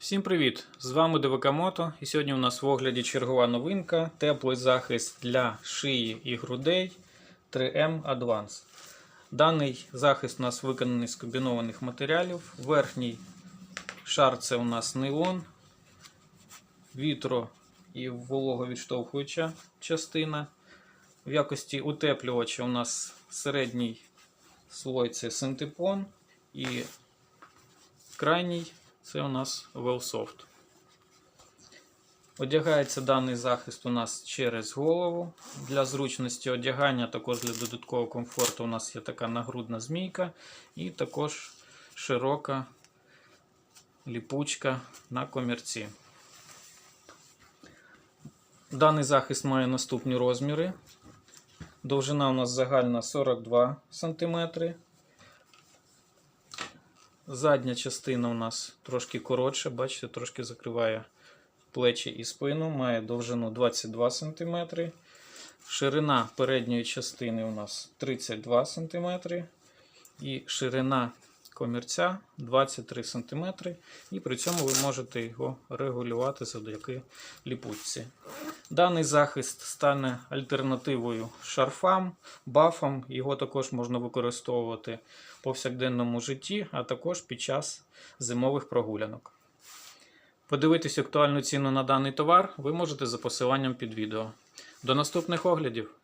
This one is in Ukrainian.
Всім привіт! З вами ДВК І сьогодні у нас в огляді чергова новинка теплий захист для шиї і грудей 3M Advance. Даний захист у нас виконаний з комбінованих матеріалів. Верхній шар це у нас нейлон, вітро і вологовідштовхуюча частина. В якості утеплювача у нас середній слой це синтепон і крайній це у нас Wellsoft. Одягається даний захист у нас через голову. Для зручності одягання, також для додаткового комфорту, у нас є така нагрудна змійка і також широка ліпучка на комірці. Даний захист має наступні розміри. Довжина у нас загальна 42 см. Задня частина у нас трошки коротша, бачите, трошки закриває плечі і спину, має довжину 22 см. Ширина передньої частини у нас 32 см. І ширина комірця 23 см. І при цьому ви можете його регулювати завдяки ліпучці. Даний захист стане альтернативою шарфам, бафам. Його також можна використовувати в повсякденному житті, а також під час зимових прогулянок. Подивитись актуальну ціну на даний товар ви можете за посиланням під відео. До наступних оглядів!